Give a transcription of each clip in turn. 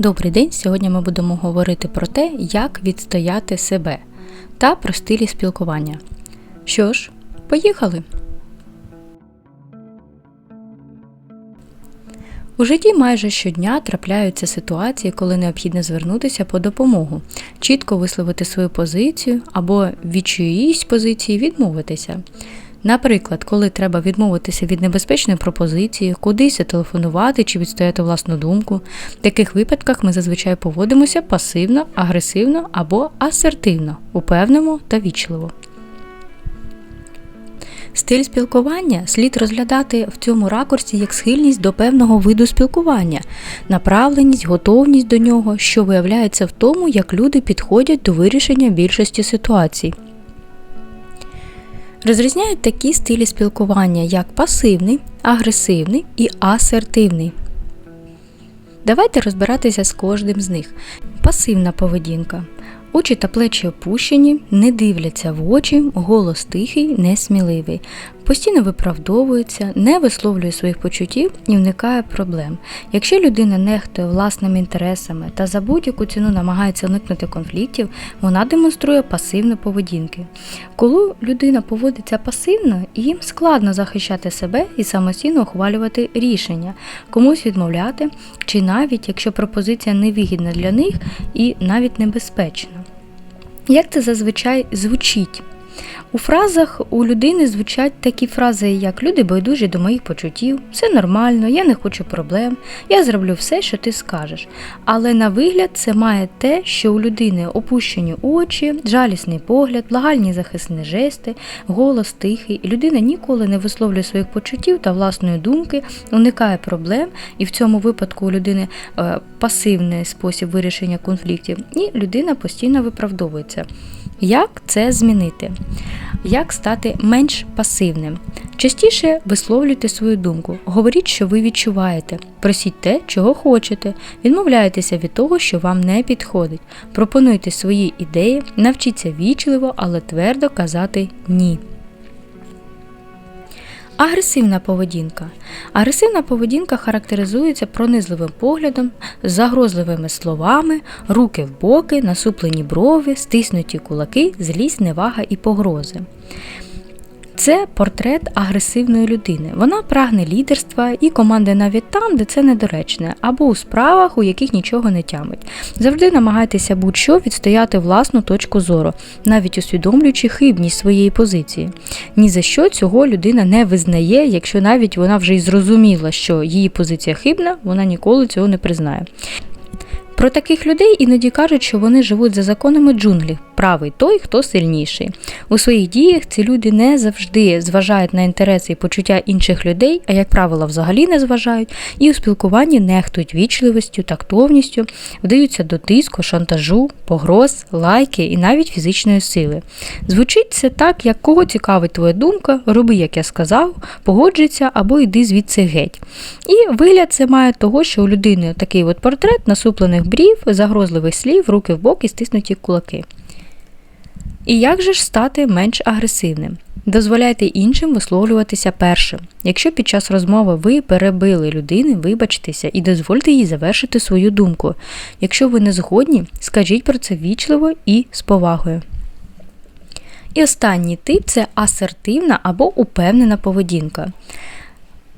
Добрий день! Сьогодні ми будемо говорити про те, як відстояти себе та про стилі спілкування. Що ж, поїхали! У житті майже щодня трапляються ситуації, коли необхідно звернутися по допомогу, чітко висловити свою позицію або від чиїсь позиції відмовитися. Наприклад, коли треба відмовитися від небезпечної пропозиції, кудись телефонувати чи відстояти власну думку, в таких випадках ми зазвичай поводимося пасивно, агресивно або асертивно, упевнено та вічливо. Стиль спілкування слід розглядати в цьому ракурсі як схильність до певного виду спілкування, направленість, готовність до нього, що виявляється в тому, як люди підходять до вирішення більшості ситуацій. Розрізняють такі стилі спілкування, як пасивний, агресивний і асертивний. Давайте розбиратися з кожним з них. Пасивна поведінка. Очі та плечі опущені, не дивляться в очі, голос тихий, несміливий, постійно виправдовується, не висловлює своїх почуттів і уникає проблем. Якщо людина нехтує власними інтересами та за будь-яку ціну намагається уникнути конфліктів, вона демонструє пасивну поведінки. Коли людина поводиться пасивно, їм складно захищати себе і самостійно ухвалювати рішення, комусь відмовляти, чи навіть якщо пропозиція невигідна для них і навіть небезпечна. Як це зазвичай звучить? У фразах у людини звучать такі фрази, як люди байдужі до моїх почуттів, все нормально, я не хочу проблем, я зроблю все, що ти скажеш. Але на вигляд це має те, що у людини опущені очі, жалісний погляд, лагальні захисні жести, голос тихий, і людина ніколи не висловлює своїх почуттів та власної думки, уникає проблем, і в цьому випадку у людини е, пасивний спосіб вирішення конфліктів, і людина постійно виправдовується. Як це змінити? Як стати менш пасивним? Частіше висловлюйте свою думку, говоріть, що ви відчуваєте, просіть те, чого хочете, відмовляйтеся від того, що вам не підходить, пропонуйте свої ідеї, навчіться вічливо, але твердо казати ні. Агресивна поведінка. Агресивна поведінка характеризується пронизливим поглядом, загрозливими словами, руки в боки, насуплені брови, стиснуті кулаки, злість, невага і погрози. Це портрет агресивної людини. Вона прагне лідерства і команди навіть там, де це недоречне, або у справах, у яких нічого не тямить. Завжди намагайтеся будь-що відстояти власну точку зору, навіть усвідомлюючи хибність своєї позиції. Ні за що цього людина не визнає, якщо навіть вона вже й зрозуміла, що її позиція хибна, вона ніколи цього не признає. Про таких людей іноді кажуть, що вони живуть за законами джунглі, правий той, хто сильніший. У своїх діях ці люди не завжди зважають на інтереси і почуття інших людей, а як правило, взагалі не зважають, і у спілкуванні нехтують вічливістю, тактовністю, вдаються до тиску, шантажу, погроз, лайки і навіть фізичної сили. Звучить це так, як кого цікавить твоя думка, роби, як я сказав, погоджуйся або йди звідси геть. І вигляд це має того, що у людини такий от портрет насуплених брів, загрозливих слів, руки в бок і стиснуті кулаки. І як же ж стати менш агресивним? Дозволяйте іншим висловлюватися першим. Якщо під час розмови ви перебили людини, вибачтеся і дозвольте їй завершити свою думку. Якщо ви не згодні, скажіть про це вічливо і з повагою. І останній тип це асертивна або упевнена поведінка.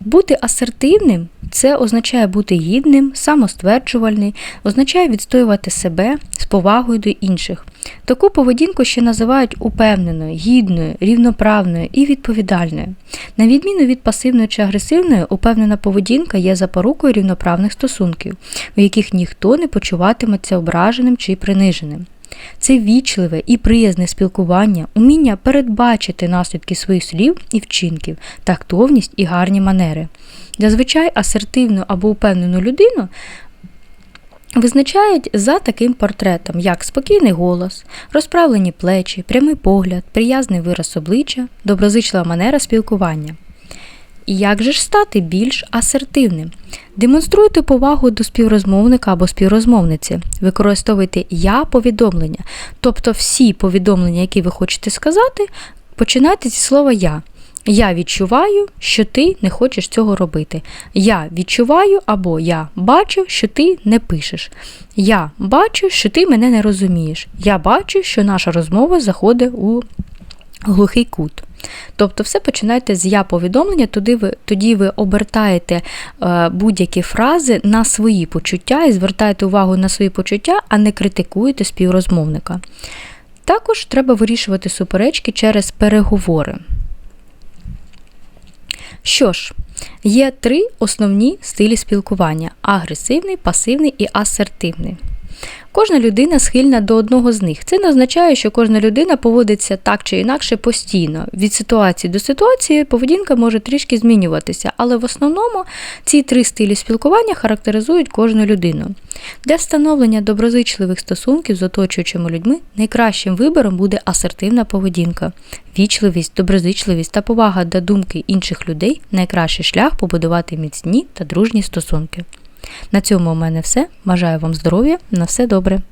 Бути асертивним це означає бути гідним, самостверджувальний, означає відстоювати себе з повагою до інших. Таку поведінку ще називають упевненою, гідною, рівноправною і відповідальною. На відміну від пасивної чи агресивної, упевнена поведінка є запорукою рівноправних стосунків, у яких ніхто не почуватиметься ображеним чи приниженим. Це вічливе і приязне спілкування, уміння передбачити наслідки своїх слів і вчинків, тактовність і гарні манери. Зазвичай асертивну або упевнену людину визначають за таким портретом, як спокійний голос, розправлені плечі, прямий погляд, приязний вираз обличчя, доброзичлива манера спілкування. І як же ж стати більш асертивним? Демонструйте повагу до співрозмовника або співрозмовниці. Використовуйте я повідомлення, тобто всі повідомлення, які ви хочете сказати, починайте зі слова я. Я відчуваю, що ти не хочеш цього робити. Я відчуваю або я бачу, що ти не пишеш. Я бачу, що ти мене не розумієш. Я бачу, що наша розмова заходить у глухий кут. Тобто все починаєте з я повідомлення, тоді ви, тоді ви обертаєте е, будь-які фрази на свої почуття і звертаєте увагу на свої почуття, а не критикуєте співрозмовника. Також треба вирішувати суперечки через переговори. Що ж, є три основні стилі спілкування: агресивний, пасивний і асертивний. Кожна людина схильна до одного з них. Це не означає, що кожна людина поводиться так чи інакше постійно. Від ситуації до ситуації поведінка може трішки змінюватися, але в основному ці три стилі спілкування характеризують кожну людину. Для встановлення доброзичливих стосунків з оточуючими людьми найкращим вибором буде асертивна поведінка. Вічливість, доброзичливість та повага до думки інших людей найкращий шлях побудувати міцні та дружні стосунки. На цьому у мене все. Бажаю вам здоров'я, на все добре.